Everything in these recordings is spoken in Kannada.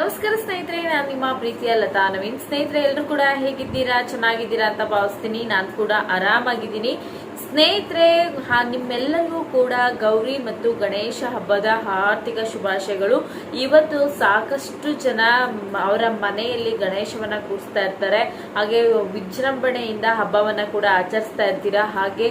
ನಮಸ್ಕಾರ ಸ್ನೇಹಿತರೆ, ನಾನು ನಿಮ್ಮ ಪ್ರೀತಿಯ ಲತಾ ನವೀನ್. ಸ್ನೇಹಿತರೆ ಎಲ್ಲರೂ ಕೂಡ ಹೇಗಿದ್ದೀರಾ? ಚೆನ್ನಾಗಿದ್ದೀರಾ ಅಂತ ಭಾವಿಸ್ತೀನಿ. ನಾನು ಕೂಡ ಆರಾಮಾಗಿದ್ದೀನಿ. ಸ್ನೇಹಿತರೆ ನಿಮ್ಮೆಲ್ಲರಿಗೂ ಕೂಡ ಗೌರಿ ಮತ್ತು ಗಣೇಶ ಹಬ್ಬದ ಆರ್ಥಿಕ ಶುಭಾಶಯಗಳು. ಇವತ್ತು ಸಾಕಷ್ಟು ಜನ ಅವರ ಮನೆಯಲ್ಲಿ ಗಣೇಶವನ್ನ ಕೂರಿಸ್ತಾ ಇರ್ತಾರೆ. ಹಾಗೆ ವಿಜೃಂಭಣೆಯಿಂದ ಹಬ್ಬವನ್ನ ಕೂಡ ಆಚರಿಸ್ತಾ ಇರ್ತೀರಾ? ಹಾಗೆ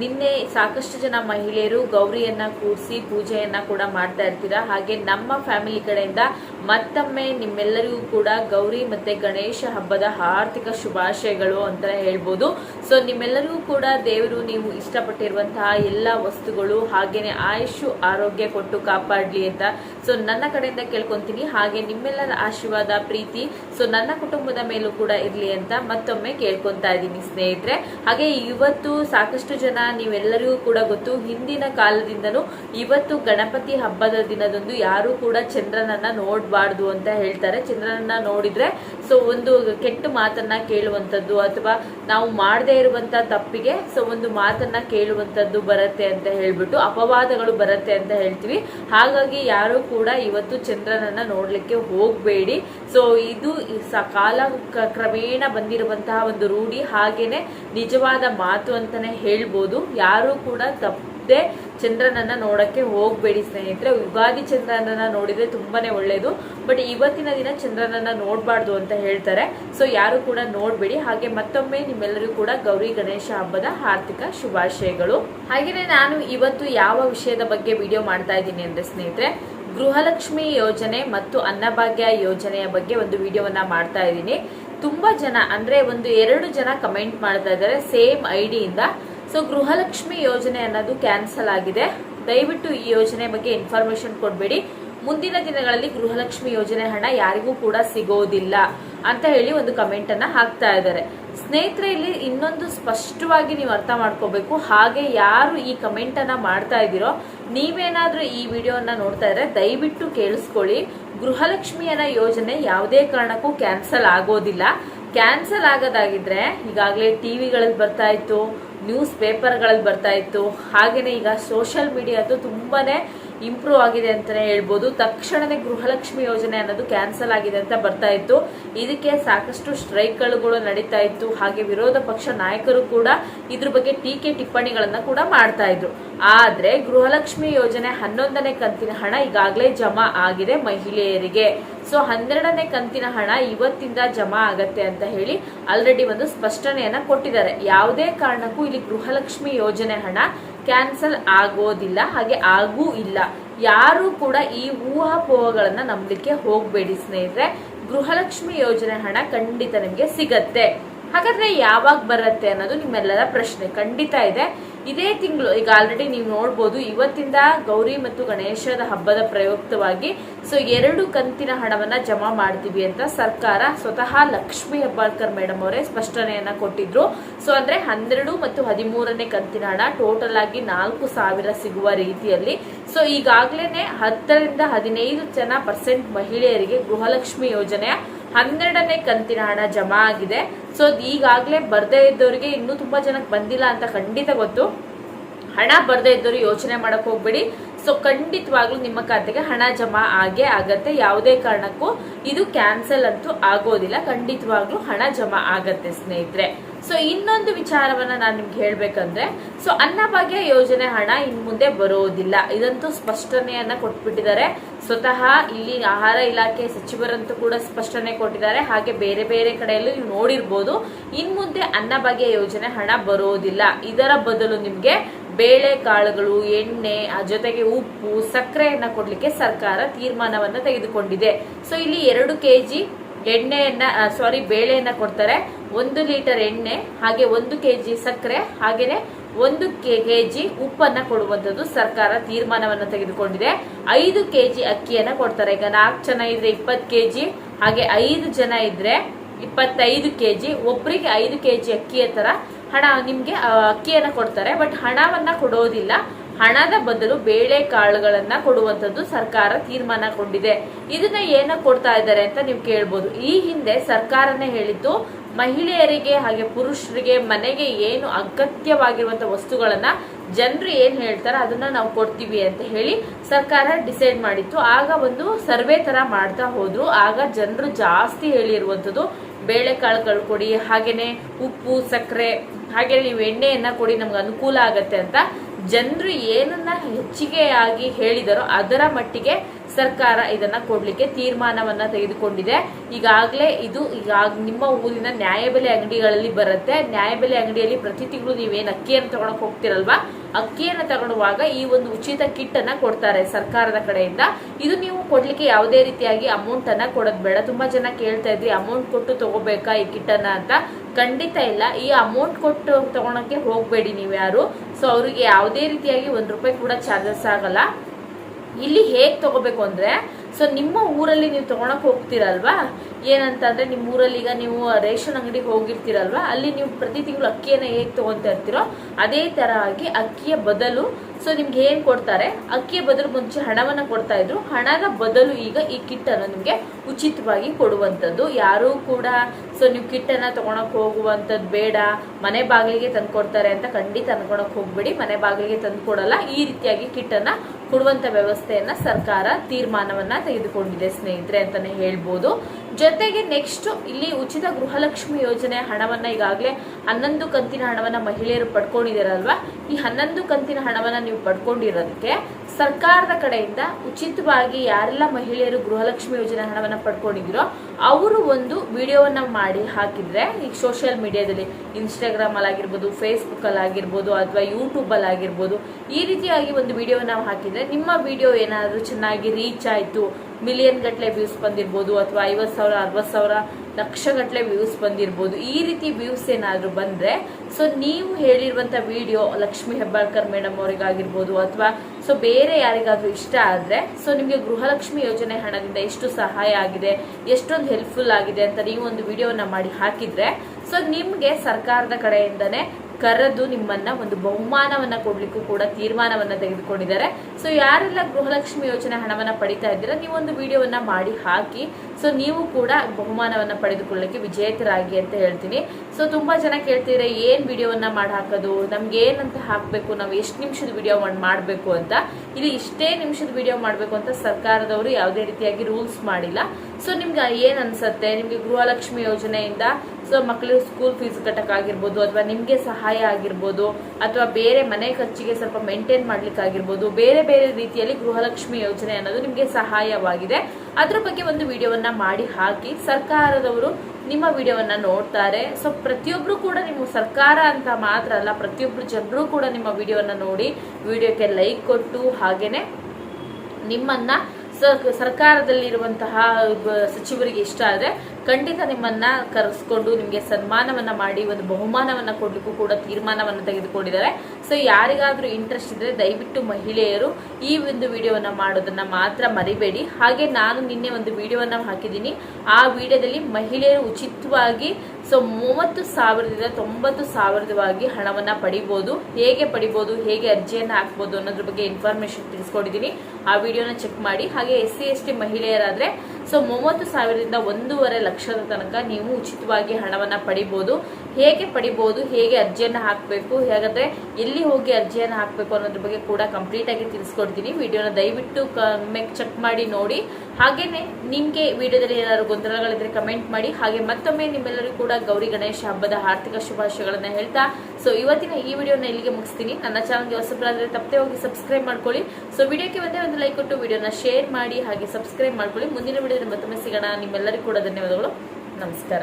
ನಿನ್ನೆ ಸಾಕಷ್ಟು ಜನ ಮಹಿಳೆಯರು ಗೌರಿಯನ್ನ ಕೂರಿಸಿ ಪೂಜೆಯನ್ನ ಕೂಡ ಮಾಡ್ತಾ ಇರ್ತೀರಾ? ಹಾಗೆ ನಮ್ಮ ಫ್ಯಾಮಿಲಿ ಕಡೆಯಿಂದ ಮತ್ತೊಮ್ಮೆ ನಿಮ್ಮೆಲ್ಲರಿಗೂ ಕೂಡ ಗೌರಿ ಮತ್ತೆ ಗಣೇಶ ಹಬ್ಬದ ಆರ್ಥಿಕ ಶುಭಾಶಯಗಳು ಅಂತ ಹೇಳ್ಬೋದು. ಸೊ ನಿಮ್ಮೆಲ್ಲರಿಗೂ ಕೂಡ ದೇವರು ನೀವು ಇಷ್ಟಪಟ್ಟಿರುವಂತಹ ಎಲ್ಲ ವಸ್ತುಗಳು ಹಾಗೇನೆ ಆಯುಷು, ಆರೋಗ್ಯ ಕೊಟ್ಟು ಕಾಪಾಡ್ಲಿ ಅಂತ ಸೊ ನನ್ನ ಕಡೆಯಿಂದ ಕೇಳ್ಕೊಂತೀನಿ. ಹಾಗೆ ನಿಮ್ಮೆಲ್ಲರ ಆಶೀರ್ವಾದ, ಪ್ರೀತಿ ಸೊ ನನ್ನ ಕುಟುಂಬದ ಮೇಲೂ ಕೂಡ ಇರಲಿ ಅಂತ ಮತ್ತೊಮ್ಮೆ ಕೇಳ್ಕೊಂತಾ ಇದ್ದೀನಿ ಸ್ನೇಹಿತರೆ. ಹಾಗೆ ಇವತ್ತು ಸಾಕಷ್ಟು ಜನ ನೀವೆಲ್ಲರಿಗೂ ಕೂಡ ಗೊತ್ತು, ಹಿಂದಿನ ಕಾಲದಿಂದನೂ ಇವತ್ತು ಗಣಪತಿ ಹಬ್ಬದ ದಿನದಂದು ಯಾರು ಕೂಡ ಚಂದ್ರನನ್ನ ನೋಡಬಾರ್ದು ಅಂತ ಹೇಳ್ತಾರೆ. ಚಂದ್ರನನ್ನ ನೋಡಿದ್ರೆ ಸೊ ಒಂದು ಕೆಟ್ಟ ಮಾತನ್ನ ಕೇಳುವಂಥದ್ದು ಅಥವಾ ನಾವು ಮಾಡದೇ ಇರುವಂತ ತಪ್ಪಿಗೆ ಸೊ ಒಂದು ಮಾತನ್ನ ಕೇಳುವಂಥದ್ದು ಬರುತ್ತೆ ಅಂತ ಹೇಳ್ಬಿಟ್ಟು, ಅಪವಾದಗಳು ಬರುತ್ತೆ ಅಂತ ಹೇಳ್ತೀವಿ. ಹಾಗಾಗಿ ಯಾರು ಕೂಡ ಇವತ್ತು ಚಂದ್ರನನ್ನ ನೋಡ್ಲಿಕ್ಕೆ ಹೋಗಬೇಡಿ. ಸೊ ಇದು ಸಕಾಲ ಕ್ರಮೇಣ ಬಂದಿರುವಂತಹ ಒಂದು ರೂಢಿ. ಹಾಗೇನೆ ನಿಜವಾದ ಮಾತು ಅಂತಾನೆ ಹೇಳ್ಬೋದು. ಯಾರು ಕೂಡ ತಪ್ಪದೆ ಚಂದ್ರನನ್ನ ನೋಡಕ್ಕೆ ಹೋಗ್ಬೇಡಿ ಸ್ನೇಹಿತರೆ. ಯುಗಾದಿ ಚಂದ್ರನನ್ನ ನೋಡಿದ್ರೆ ತುಂಬಾನೇ ಒಳ್ಳೇದು. ಬಟ್ ಇವತ್ತಿನ ದಿನ ಚಂದ್ರನನ್ನ ನೋಡ್ಬಾರ್ದು ಅಂತ ಹೇಳ್ತಾರೆ. ಸೊ ಯಾರು ಕೂಡ ನೋಡ್ಬೇಡಿ. ಹಾಗೆ ಮತ್ತೊಮ್ಮೆ ನಿಮ್ಮೆಲ್ಲರಿಗೂ ಕೂಡ ಗೌರಿ ಗಣೇಶ ಹಬ್ಬದ ಆರ್ಥಿಕ ಶುಭಾಶಯಗಳು. ಹಾಗೆಯೇ ನಾನು ಇವತ್ತು ಯಾವ ವಿಷಯದ ಬಗ್ಗೆ ವಿಡಿಯೋ ಮಾಡ್ತಾ ಇದ್ದೀನಿ ಅಂದ್ರೆ ಸ್ನೇಹಿತರೆ ಗೃಹಲಕ್ಷ್ಮಿ ಯೋಜನೆ ಮತ್ತು ಅನ್ನಭಾಗ್ಯ ಯೋಜನೆಯ ಬಗ್ಗೆ ಒಂದು ವಿಡಿಯೋವನ್ನ ಮಾಡ್ತಾ ಇದ್ದೀನಿ. ತುಂಬಾ ಜನ, ಅಂದ್ರೆ ಒಂದು ಎರಡು ಜನ ಕಮೆಂಟ್ ಮಾಡ್ತಾ ಇದ್ದಾರೆ ಸೇಮ್ ಐಡಿಯಿಂದ ಸೊ ಗೃಹಲಕ್ಷ್ಮಿ ಯೋಜನೆ ಅನ್ನೋದು ಕ್ಯಾನ್ಸಲ್ ಆಗಿದೆ. ದಯವಿಟ್ಟು ಈ ಯೋಜನೆ ಬಗ್ಗೆ ಇನ್ಫಾರ್ಮೇಶನ್ ಕೊಡಬೇಡಿ. ಮುಂದಿನ ದಿನಗಳಲ್ಲಿ ಗೃಹಲಕ್ಷ್ಮಿ ಯೋಜನೆ ಹಣ ಯಾರಿಗೂ ಕೂಡ ಸಿಗೋದಿಲ್ಲ ಅಂತ ಹೇಳಿ ಒಂದು ಕಮೆಂಟ್ ಅನ್ನ ಹಾಕ್ತಾ ಇದ್ದಾರೆ. ಸ್ನೇಹಿತರೆ, ಇಲ್ಲಿ ಇನ್ನೊಂದು ಸ್ಪಷ್ಟವಾಗಿ ನೀವು ಅರ್ಥ ಮಾಡ್ಕೋಬೇಕು. ಹಾಗೆ ಯಾರು ಈ ಕಮೆಂಟ್ ಅನ್ನ ಮಾಡ್ತಾ ಇದ್ದೀರೋ ನೀವೇನಾದ್ರೂ ಈ ವಿಡಿಯೋನ ನೋಡ್ತಾ ಇದ್ರೆ ದಯವಿಟ್ಟು ಕೇಳಿಸ್ಕೊಳ್ಳಿ. ಗೃಹಲಕ್ಷ್ಮಿಯನ ಯೋಜನೆ ಯಾವುದೇ ಕಾರಣಕ್ಕೂ ಕ್ಯಾನ್ಸಲ್ ಆಗೋದಿಲ್ಲ. ಕ್ಯಾನ್ಸಲ್ ಆಗೋದಾಗಿದ್ರೆ ಈಗಾಗಲೇ ಟಿವಿಗಳಲ್ಲಿ ಬರ್ತಾ ಇತ್ತು, ನ್ಯೂಸ್ ಪೇಪರ್ಗಳಲ್ಲಿ ಬರ್ತಾ ಇತ್ತು. ಹಾಗೆಯೇ ಈಗ ಸೋಷಿಯಲ್ ಮೀಡಿಯಾ ಅಂತೂ ತುಂಬಾನೇ ಇಂಪ್ರೂವ್ ಆಗಿದೆ ಅಂತಾನೆ ಹೇಳ್ಬೋದು. ತಕ್ಷಣವೇ ಗೃಹಲಕ್ಷ್ಮಿ ಯೋಜನೆ ಅನ್ನೋದು ಕ್ಯಾನ್ಸಲ್ ಆಗಿದೆ ಅಂತ ಬರ್ತಾ ಇತ್ತು. ಇದಕ್ಕೆ ಸಾಕಷ್ಟು ಸ್ಟ್ರೈಕ್ಗಳು ನಡೀತಾ ಇತ್ತು. ಹಾಗೆ ವಿರೋಧ ಪಕ್ಷ ನಾಯಕರು ಕೂಡ ಇದ್ರ ಬಗ್ಗೆ ಟೀಕೆ ಟಿಪ್ಪಣಿಗಳನ್ನ ಕೂಡ ಮಾಡ್ತಾ ಇದ್ರು. ಆದ್ರೆ ಗೃಹಲಕ್ಷ್ಮಿ ಯೋಜನೆ ಹನ್ನೊಂದನೇ ಕಂತಿನ ಹಣ ಈಗಾಗಲೇ ಜಮಾ ಆಗಿದೆ ಮಹಿಳೆಯರಿಗೆ. ಸೊ, ಹನ್ನೆರಡನೇ ಕಂತಿನ ಹಣ ಇವತ್ತಿಂದ ಜಮಾ ಆಗತ್ತೆ ಅಂತ ಹೇಳಿ ಆಲ್ರೆಡಿ ಒಂದು ಸ್ಪಷ್ಟನೆಯನ್ನ ಕೊಟ್ಟಿದ್ದಾರೆ. ಯಾವುದೇ ಕಾರಣಕ್ಕೂ ಇಲ್ಲಿ ಗೃಹಲಕ್ಷ್ಮಿ ಯೋಜನೆ ಹಣ ಕ್ಯಾನ್ಸಲ್ ಆಗೋದಿಲ್ಲ, ಹಾಗೆ ಆಗೂ ಇಲ್ಲ. ಯಾರು ಕೂಡ ಈ ಊಹಾಪೋಹಗಳನ್ನ ನಂಬಲಿಕ್ಕೆ ಹೋಗ್ಬೇಡಿ ಸ್ನೇಹಿತರೆ. ಗೃಹಲಕ್ಷ್ಮಿ ಯೋಜನೆ ಹಣ ಖಂಡಿತ ನಿಮಗೆ ಸಿಗತ್ತೆ. ಹಾಗಾದ್ರೆ ಯಾವಾಗ ಬರುತ್ತೆ ಅನ್ನೋದು ನಿಮ್ಮೆಲ್ಲರ ಪ್ರಶ್ನೆ. ಖಂಡಿತ ಇದೆ. ಇದೇ ತಿಂಗಳು, ಈಗ ಆಲ್ರೆಡಿ ನೀವು ನೋಡ್ಬೋದು, ಇವತ್ತಿಂದ ಗೌರಿ ಮತ್ತು ಗಣೇಶದ ಹಬ್ಬದ ಪ್ರಯುಕ್ತವಾಗಿ ಸೊ ಎರಡು ಕಂತಿನ ಹಣವನ್ನ ಜಮಾ ಮಾಡ್ತೀವಿ ಅಂತ ಸರ್ಕಾರ ಸ್ವತಃ ಲಕ್ಷ್ಮಿ ಹೆಬ್ಬಾಳ್ಕರ್ ಮೇಡಮ್ ಅವರೇ ಸ್ಪಷ್ಟನೆಯನ್ನ ಕೊಟ್ಟಿದ್ರು. ಸೊ ಅಂದ್ರೆ ಹನ್ನೆರಡು ಮತ್ತು ಹದಿಮೂರನೇ ಕಂತಿನ ಹಣ ಟೋಟಲ್ ಆಗಿ ನಾಲ್ಕು ಸಾವಿರ ಸಿಗುವ ರೀತಿಯಲ್ಲಿ. ಸೊ ಈಗಾಗಲೇ ಹತ್ತರಿಂದ ಹದಿನೈದು ಜನ ಪರ್ಸೆಂಟ್ ಮಹಿಳೆಯರಿಗೆ ಗೃಹಲಕ್ಷ್ಮಿ ಯೋಜನೆಯ ಹನ್ನೆರಡನೇ ಕಂತಿನ ಹಣ ಜಮಾ ಆಗಿದೆ. ಸೊ ಅದು ಈಗಾಗಲೇ ಬರ್ದೇ ಇದ್ದವರಿಗೆ ಇನ್ನೂ ತುಂಬಾ ಜನಕ್ಕೆ ಬಂದಿಲ್ಲ ಅಂತ ಖಂಡಿತ ಗೊತ್ತು. ಹಣ ಬರ್ದೇ ಇದ್ದವರು ಯೋಚನೆ ಮಾಡಕ್ ಹೋಗ್ಬೇಡಿ. ಸೊ ಖಂಡಿತವಾಗ್ಲೂ ನಿಮ್ಮ ಖಾತೆಗೆ ಹಣ ಜಮಾ ಆಗೇ ಆಗತ್ತೆ. ಯಾವುದೇ ಕಾರಣಕ್ಕೂ ಇದು ಕ್ಯಾನ್ಸಲ್ ಅಂತೂ ಆಗೋದಿಲ್ಲ. ಖಂಡಿತವಾಗ್ಲೂ ಹಣ ಜಮಾ ಆಗತ್ತೆ ಸ್ನೇಹಿತರೆ. ಸೊ ಇನ್ನೊಂದು ವಿಚಾರವನ್ನ ನಾನು ನಿಮ್ಗೆ ಹೇಳ್ಬೇಕಂದ್ರೆ ಸೊ ಅನ್ನಭಾಗ್ಯ ಯೋಜನೆ ಹಣ ಇನ್ ಮುಂದೆ ಬರೋದಿಲ್ಲ. ಇದಂತೂ ಸ್ಪಷ್ಟನೆಯನ್ನ ಕೊಟ್ಬಿಟ್ಟಿದ್ದಾರೆ. ಸ್ವತಃ ಇಲ್ಲಿ ಆಹಾರ ಇಲಾಖೆ ಸಚಿವರಂತೂ ಕೂಡ ಸ್ಪಷ್ಟನೆ ಕೊಟ್ಟಿದ್ದಾರೆ. ಹಾಗೆ ಬೇರೆ ಬೇರೆ ಕಡೆಯಲ್ಲೂ ನೀವು ನೋಡಿರ್ಬೋದು, ಇನ್ ಮುಂದೆ ಅನ್ನಭಾಗ್ಯ ಯೋಜನೆ ಹಣ ಬರೋದಿಲ್ಲ. ಇದರ ಬದಲು ನಿಮ್ಗೆ ಬೇಳೆ ಕಾಳುಗಳು ಎಣ್ಣೆ ಜೊತೆಗೆ ಉಪ್ಪು, ಸಕ್ಕರೆಯನ್ನ ಕೊಡ್ಲಿಕ್ಕೆ ಸರ್ಕಾರ ತೀರ್ಮಾನವನ್ನ ತೆಗೆದುಕೊಂಡಿದೆ. ಸೊ ಇಲ್ಲಿ ಎರಡು ಕೆಜಿ ಎಣ್ಣೆಯನ್ನ ಸಾರಿ ಬೇಳೆಯನ್ನ ಕೊಡ್ತಾರೆ. ಒಂದು ಲೀಟರ್ ಎಣ್ಣೆ, ಹಾಗೆ ಒಂದು ಕೆಜಿ ಸಕ್ಕರೆ, ಹಾಗೇನೆ ಒಂದು ಕೆ, ಕೆಜಿ ಉಪ್ಪನ್ನ ಕೊಡುವಂತದ್ದು ಸರ್ಕಾರ ತೀರ್ಮಾನವನ್ನು ತೆಗೆದುಕೊಂಡಿದೆ. ಐದು ಕೆಜಿ ಅಕ್ಕಿಯನ್ನ ಕೊಡ್ತಾರೆ. ಈಗ ನಾಲ್ಕು ಜನ ಇದ್ರೆ ಇಪ್ಪತ್ತು ಕೆಜಿ, ಹಾಗೆ ಐದು ಜನ ಇದ್ರೆ ಇಪ್ಪತ್ತೈದು ಕೆಜಿ. ಒಬ್ಬರಿಗೆ ಐದು ಕೆಜಿ ಅಕ್ಕಿಯ ತರ ಹಣ, ನಿಮ್ಗೆ ಅಕ್ಕಿಯನ್ನ ಕೊಡ್ತಾರೆ. ಬಟ್ ಹಣವನ್ನ ಕೊಡೋದಿಲ್ಲ. ಹಣದ ಬದಲು ಬೇಳೆ ಕೊಡುವಂಥದ್ದು ಸರ್ಕಾರ ತೀರ್ಮಾನಗೊಂಡಿದೆ ಇದನ್ನ ಏನ ಕೊಡ್ತಾ ಇದ್ದಾರೆ ಅಂತ ನೀವು ಕೇಳ್ಬೋದು. ಈ ಹಿಂದೆ ಸರ್ಕಾರನೇ ಹೇಳಿದ್ದು ಮಹಿಳೆಯರಿಗೆ ಹಾಗೆ ಪುರುಷರಿಗೆ ಮನೆಗೆ ಏನು ಅಗತ್ಯವಾಗಿರುವಂತ ವಸ್ತುಗಳನ್ನ ಜನರು ಏನ್ ಹೇಳ್ತಾರೆ ಅದನ್ನ ನಾವು ಕೊಡ್ತೀವಿ ಅಂತ ಹೇಳಿ ಸರ್ಕಾರ ಡಿಸೈಡ್ ಮಾಡಿತ್ತು. ಆಗ ಒಂದು ಸರ್ವೆ ತರ ಮಾಡ್ತಾ ಹೋದ್ರು. ಆಗ ಜನರು ಜಾಸ್ತಿ ಹೇಳಿರುವಂಥದ್ದು ಬೇಳೆಕಾಳುಗಳು ಕೊಡಿ, ಹಾಗೇನೆ ಉಪ್ಪು, ಸಕ್ಕರೆ ಹಾಗೆ ನೀವು ಎಣ್ಣೆಯನ್ನ ಕೊಡಿ ನಮ್ಗೆ ಅನುಕೂಲ ಆಗತ್ತೆ ಅಂತ ಜನರು ಏನನ್ನ ಹೆಚ್ಚಿಗೆಯಾಗಿ ಹೇಳಿದರೋ ಅದರ ಮಟ್ಟಿಗೆ ಸರ್ಕಾರ ಇದನ್ನ ಕೊಡ್ಲಿಕ್ಕೆ ತೀರ್ಮಾನವನ್ನ ತೆಗೆದುಕೊಂಡಿದೆ. ಈಗಾಗಲೇ ಇದು ಈಗ ನಿಮ್ಮ ಊರಿನ ನ್ಯಾಯಬೆಲೆ ಅಂಗಡಿಗಳಲ್ಲಿ ಬರುತ್ತೆ. ನ್ಯಾಯಬೆಲೆ ಅಂಗಡಿಯಲ್ಲಿ ಪ್ರತಿ ತಿಂಗಳು ನೀವೇನು ಅಕ್ಕಿಯನ್ನು ತಗೊಳಕ್ ಹೋಗ್ತಿರಲ್ವಾ? ಅಕ್ಕಿಯನ್ನು ತಗೊಳ್ಳುವಾಗ ಈ ಒಂದು ಉಚಿತ ಕಿಟ್ ಅನ್ನ ಕೊಡ್ತಾರೆ ಸರ್ಕಾರದ ಕಡೆಯಿಂದ. ಇದು ನೀವು ಕೊಡ್ಲಿಕ್ಕೆ ಯಾವುದೇ ರೀತಿಯಾಗಿ ಅಮೌಂಟ್ ಅನ್ನ ಕೊಡೋದು ಬೇಡ. ತುಂಬಾ ಜನ ಕೇಳ್ತಾ ಇದ್ರಿ ಅಮೌಂಟ್ ಕೊಟ್ಟು ತಗೋಬೇಕಾ ಈ ಕಿಟ್ ಅನ್ನ ಅಂತ. ಖಂಡಿತ ಇಲ್ಲ. ಈ ಅಮೌಂಟ್ ಕೊಟ್ಟು ತಗೊಳಕ್ಕೆ ಹೋಗ್ಬೇಡಿ ನೀವು ಯಾರು ಸೊ ಅವರಿಗೆ ಯಾವುದೇ ರೀತಿಯಾಗಿ ಒಂದು ರೂಪಾಯಿ ಕೂಡ ಚಾರ್ಜಸ್ ಆಗಲ್ಲ. ಇಲ್ಲಿ ಹೇಗೆ ತಗೋಬೇಕು ಅಂದ್ರೆ ಸೊ ನಿಮ್ಮ ಊರಲ್ಲಿ ನೀವು ತಗೊಳಕ್ ಹೋಗ್ತೀರಲ್ವಾ? ಏನಂತಂದ್ರೆ ನಿಮ್ಮ ಊರಲ್ಲಿ ಈಗ ನೀವು ರೇಷನ್ ಅಂಗಡಿಗೆ ಹೋಗಿರ್ತೀರಲ್ವಾ? ಅಲ್ಲಿ ನೀವು ಪ್ರತಿ ತಿಂಗಳು ಅಕ್ಕಿಯನ್ನ ಹೇಗೆ ತಗೊಂತಾ ಇರ್ತೀರೋ, ಅದೇ ತರ ಆಗಿ ಅಕ್ಕಿಯ ಬದಲು ಸೊ ನಿಮ್ಗೆ ಏನ್ ಕೊಡ್ತಾರೆ? ಅಕ್ಕಿಯ ಬದಲು ಮುಂಚೆ ಹಣವನ್ನ ಕೊಡ್ತಾ ಇದ್ರು. ಹಣದ ಬದಲು ಈಗ ಈ ಕಿಟ್ಟನ್ನು ನಿಮಗೆ ಉಚಿತವಾಗಿ ಕೊಡುವಂತದ್ದು ಯಾರು ಕೂಡ ಸೊ ನೀವು ಕಿಟ್ ಅನ್ನ ತಗೊಳಕ್ ಹೋಗುವಂತದ್ದು ಬೇಡ. ಮನೆ ಬಾಗಿಲಿಗೆ ತಂದು ಕೊಡ್ತಾರೆ ಅಂತ ಖಂಡಿತ ಅನ್ಕೊಳಕ್ ಹೋಗ್ಬೇಡಿ. ಮನೆ ಬಾಗಿಲಿಗೆ ತಂದು ಕೊಡಲ್ಲ ಈ ರೀತಿಯಾಗಿ ಕಿಟ್ ಅನ್ನ ಕೊಡುವಂತ ವ್ಯವಸ್ಥೆಯನ್ನ ಸರ್ಕಾರ ತೀರ್ಮಾನವನ್ನ ತೆಗೆದುಕೊಂಡಿದೆ ಸ್ನೇಹಿತರೆ ಅಂತಾನೆ ಹೇಳ್ಬೋದು. ಜೊತೆಗೆ ನೆಕ್ಸ್ಟ್ ಇಲ್ಲಿ ಉಚಿತ ಗೃಹಲಕ್ಷ್ಮಿ ಯೋಜನೆ ಹಣವನ್ನ ಈಗಾಗಲೇ ಹನ್ನೊಂದು ಕಂತಿನ ಹಣವನ್ನ ಮಹಿಳೆಯರು ಪಡ್ಕೊಂಡಿದಾರಲ್ವಾ? ಈ ಹನ್ನೊಂದು ಕಂತಿನ ಹಣವನ್ನ ನೀವು ಪಡ್ಕೊಂಡಿರೋದಕ್ಕೆ ಸರ್ಕಾರದ ಕಡೆಯಿಂದ ಉಚಿತವಾಗಿ ಯಾರೆಲ್ಲ ಮಹಿಳೆಯರು ಗೃಹಲಕ್ಷ್ಮಿ ಯೋಜನೆ ಹಣವನ್ನ ಪಡ್ಕೊಂಡಿದ್ರೋ ಅವರು ಒಂದು ವಿಡಿಯೋವನ್ನ ಮಾಡಿ ಹಾಕಿದ್ರೆ ಈಗ ಸೋಷಿಯಲ್ ಮೀಡಿಯಾದಲ್ಲಿ ಇನ್ಸ್ಟಾಗ್ರಾಮ್ ಅಲ್ಲಿ ಆಗಿರ್ಬೋದು ಫೇಸ್ಬುಕ್ ಅಲ್ಲಿ ಆಗಿರ್ಬೋದು ಅಥವಾ ಯೂಟ್ಯೂಬ್ ಅಲ್ಲಿ ಆಗಿರ್ಬೋದು ಈ ರೀತಿಯಾಗಿ ಒಂದು ವಿಡಿಯೋವನ್ನ ಹಾಕಿದ್ರೆ ನಿಮ್ಮ ವಿಡಿಯೋ ಏನಾದರೂ ಚೆನ್ನಾಗಿ ರೀಚ್ ಆಯ್ತು ಮಿಲಿಯನ್ ಗಟ್ಟಲೆ ವ್ಯೂಸ್ ಬಂದಿರ್ಬೋದು ಅಥವಾ ಐವತ್ತು ಸಾವಿರ, ಅರವತ್ತು ಸಾವಿರ, ಲಕ್ಷ ಗಟ್ಟಲೆ ವ್ಯೂಸ್ ಬಂದಿರ್ಬೋದು. ಈ ರೀತಿ ವ್ಯೂಸ್ ಏನಾದರೂ ಬಂದ್ರೆ ಸೊ ನೀವು ಹೇಳಿರುವಂತ ವಿಡಿಯೋ ಲಕ್ಷ್ಮಿ ಹೆಬ್ಬಾಳ್ಕರ್ ಮೇಡಮ್ ಅವರಿಗಾಗಿರ್ಬೋದು ಅಥವಾ ಸೊ ಬೇರೆ ಯಾರಿಗಾದರೂ ಇಷ್ಟ ಆದರೆ ಸೊ ನಿಮಗೆ ಗೃಹಲಕ್ಷ್ಮಿ ಯೋಜನೆ ಹಣದಿಂದ ಎಷ್ಟು ಸಹಾಯ ಆಗಿದೆ, ಎಷ್ಟೊಂದು ಹೆಲ್ಪ್ಫುಲ್ ಆಗಿದೆ ಅಂತ ನೀವು ಒಂದು ವಿಡಿಯೋನ ಮಾಡಿ ಹಾಕಿದ್ರೆ ಸೊ ನಿಮ್ಗೆ ಸರ್ಕಾರದ ಕಡೆಯಿಂದನೇ ಕರೆದು ನಿಮ್ಮನ್ನ ಒಂದು ಬಹುಮಾನವನ್ನ ಕೊಡ್ಲಿಕ್ಕೂ ಕೂಡ ತೀರ್ಮಾನವನ್ನ ತೆಗೆದುಕೊಂಡಿದ್ದಾರೆ. ಸೊ ಯಾರೆಲ್ಲ ಗೃಹಲಕ್ಷ್ಮಿ ಯೋಜನೆ ಹಣವನ್ನ ಪಡಿತಾ ಇದ್ದೀರಾ ನೀವು ಒಂದು ವಿಡಿಯೋವನ್ನ ಮಾಡಿ ಹಾಕಿ. ಸೊ ನೀವು ಕೂಡ ಬಹುಮಾನವನ್ನ ಪಡೆದುಕೊಳ್ಳಕ್ಕೆ ವಿಜೇತರಾಗಿ ಅಂತ ಹೇಳ್ತೀನಿ. ಸೊ ತುಂಬಾ ಜನ ಕೇಳ್ತಿದ್ರೆ, ಏನ್ ವಿಡಿಯೋವನ್ನ ಮಾಡಿ ಹಾಕೋದು? ನಮ್ಗೆ ಏನಂತ ಹಾಕ್ಬೇಕು? ನಾವು ಎಷ್ಟು ನಿಮಿಷದ ವಿಡಿಯೋ ಮಾಡಬೇಕು ಅಂತ? ಇಲ್ಲಿ ಇಷ್ಟೇ ನಿಮಿಷದ ವಿಡಿಯೋ ಮಾಡಬೇಕು ಅಂತ ಸರ್ಕಾರದವರು ಯಾವುದೇ ರೀತಿಯಾಗಿ ರೂಲ್ಸ್ ಮಾಡಿಲ್ಲ. ಸೊ ನಿಮ್ಗೆ ಏನ್ ಅನ್ಸುತ್ತೆ? ನಿಮ್ಗೆ ಗೃಹಲಕ್ಷ್ಮಿ ಯೋಜನೆಯಿಂದ ಸೊ ಮಕ್ಕಳಿಗೆ ಸ್ಕೂಲ್ ಫೀಸ್ ಕಟ್ಟಕ್ಕಾಗಿರ್ಬೋದು ಅಥವಾ ನಿಮ್ಗೆ ಸಹಾಯ ಆಗಿರ್ಬೋದು ಅಥವಾ ಬೇರೆ ಮನೆ ಖರ್ಚಿಗೆ ಸ್ವಲ್ಪ ಮೇಂಟೈನ್ ಮಾಡ್ಲಿಕ್ಕೆ ಆಗಿರ್ಬೋದು ಬೇರೆ ಬೇರೆ ರೀತಿಯಲ್ಲಿ ಗೃಹಲಕ್ಷ್ಮಿ ಯೋಜನೆ ಅನ್ನೋದು ನಿಮ್ಗೆ ಸಹಾಯವಾಗಿದೆ. ಅದ್ರ ಬಗ್ಗೆ ಒಂದು ವಿಡಿಯೋವನ್ನ ಮಾಡಿ ಹಾಕಿ, ಸರ್ಕಾರದವರು ನಿಮ್ಮ ವಿಡಿಯೋವನ್ನ ನೋಡ್ತಾರೆ. ಸೊ ಪ್ರತಿಯೊಬ್ರು ಕೂಡ ನಿಮ್ಮ ಸರ್ಕಾರ ಅಂತ ಮಾತ್ರ ಅಲ್ಲ, ಪ್ರತಿಯೊಬ್ರು ಜನರು ಕೂಡ ನಿಮ್ಮ ವಿಡಿಯೋವನ್ನ ನೋಡಿ, ವಿಡಿಯೋಕ್ಕೆ ಲೈಕ್ ಕೊಟ್ಟು ಹಾಗೇನೆ ನಿಮ್ಮನ್ನ ಸರ್ಕಾರದಲ್ಲಿರುವಂತಹ ಸಚಿವರಿಗೆ ಇಷ್ಟ ಆದ್ರೆ ಖಂಡಿತ ನಿಮ್ಮನ್ನ ಕರೆಸ್ಕೊಂಡು ನಿಮಗೆ ಸನ್ಮಾನವನ್ನ ಮಾಡಿ, ಒಂದು ಬಹುಮಾನವನ್ನ ಕೊಡ್ಲಿಕ್ಕೂ ಕೂಡ ತೀರ್ಮಾನವನ್ನ ತೆಗೆದುಕೊಂಡಿದ್ದಾರೆ. ಸೊ ಯಾರಿಗಾದ್ರೂ ಇಂಟ್ರೆಸ್ಟ್ ಇದ್ರೆ ದಯವಿಟ್ಟು ಮಹಿಳೆಯರು ಈ ಒಂದು ವಿಡಿಯೋವನ್ನ ಮಾಡೋದನ್ನ ಮಾತ್ರ ಮರಿಬೇಡಿ. ಹಾಗೆ ನಾನು ನಿನ್ನೆ ಒಂದು ವಿಡಿಯೋವನ್ನ ಹಾಕಿದ್ದೀನಿ. ಆ ವಿಡಿಯೋದಲ್ಲಿ ಮಹಿಳೆಯರು ಉಚಿತವಾಗಿ, ಸೊ, ಮೂವತ್ತು ಸಾವಿರದಿಂದ ತೊಂಬತ್ತು ಸಾವಿರದವಾಗಿ ಹಣವನ್ನ ಪಡಿಬಹುದು ಹೇಗೆ ಪಡಿಬಹುದು ಹೇಗೆ ಅರ್ಜಿಯನ್ನ ಹಾಕ್ಬೋದು ಅನ್ನೋದ್ರ ಬಗ್ಗೆ ಇನ್ಫಾರ್ಮೇಶನ್ ತಿಳಿಸ್ಕೊಂಡಿದ್ದೀನಿ. ಆ ವಿಡಿಯೋನ ಚೆಕ್ ಮಾಡಿ. ಹಾಗೆ ಎಸ್ ಸಿ ಎಸ್ ಟಿ ಮಹಿಳೆಯರಾದ್ರೆ ಸೊ ಮೂವತ್ತು ಸಾವಿರದಿಂದ ಒಂದೂವರೆ ಲಕ್ಷದ ತನಕ ನೀವು ಉಚಿತವಾಗಿ ಹಣವನ್ನು ಪಡಿಬೋದು. ಹೇಗೆ ಪಡಿಬೋದು, ಹೇಗೆ ಅರ್ಜಿಯನ್ನು ಹಾಕಬೇಕು, ಹೇಗಾದರೆ ಎಲ್ಲಿ ಹೋಗಿ ಅರ್ಜಿಯನ್ನು ಹಾಕಬೇಕು ಅನ್ನೋದ್ರ ಬಗ್ಗೆ ಕೂಡ ಕಂಪ್ಲೀಟ್ ಆಗಿ ತಿಳಿಸ್ಕೊಡ್ತೀನಿ. ವಿಡಿಯೋನ ದಯವಿಟ್ಟು ಚೆಕ್ ಮಾಡಿ ನೋಡಿ. ಹಾಗೆಯೇ ನಿಮಗೆ ವಿಡಿಯೋದಲ್ಲಿ ಏನಾದ್ರು ಗೊಂದಲಗಳಿದ್ರೆ ಕಮೆಂಟ್ ಮಾಡಿ. ಹಾಗೆ ಮತ್ತೊಮ್ಮೆ ನಿಮ್ಮೆಲ್ಲರಿಗೂ ಕೂಡ ಗೌರಿ ಗಣೇಶ ಹಬ್ಬದ ಆರ್ಥಿಕ ಶುಭಾಶಯಗಳನ್ನು ಹೇಳ್ತಾ ಸೊ ಇವತ್ತಿನ ಈ ವಿಡಿಯೋನ ಇಲ್ಲಿಗೆ ಮುಗಿಸ್ತೀನಿ. ನನ್ನ ಚಾನಲ್ಗೆ ಹೊಸಬ್ರಾದ್ರೆ ತಪ್ಪದೆ ಹೋಗಿ ಸಬ್ಸ್ಕ್ರೈಬ್ ಮಾಡ್ಕೊಳ್ಳಿ. ಸೊ ವಿಡಿಯೋಕ್ಕೆ ಒಂದೇ ಒಂದು ಲೈಕ್ ಕೊಟ್ಟು ವಿಡಿಯೋನ ಶೇರ್ ಮಾಡಿ, ಹಾಗೆ ಸಬ್ಸ್ಕ್ರೈಬ್ ಮಾಡ್ಕೊಳ್ಳಿ. ಮುಂದಿನ ವಿಡಿಯೋದಲ್ಲಿ ಮತ್ತೊಮ್ಮೆ ಸಿಗೋಣ. ನಿಮ್ಮೆಲ್ಲರಿಗೂ ಕೂಡ ಧನ್ಯವಾದಗಳು. ನಮಸ್ಕಾರ.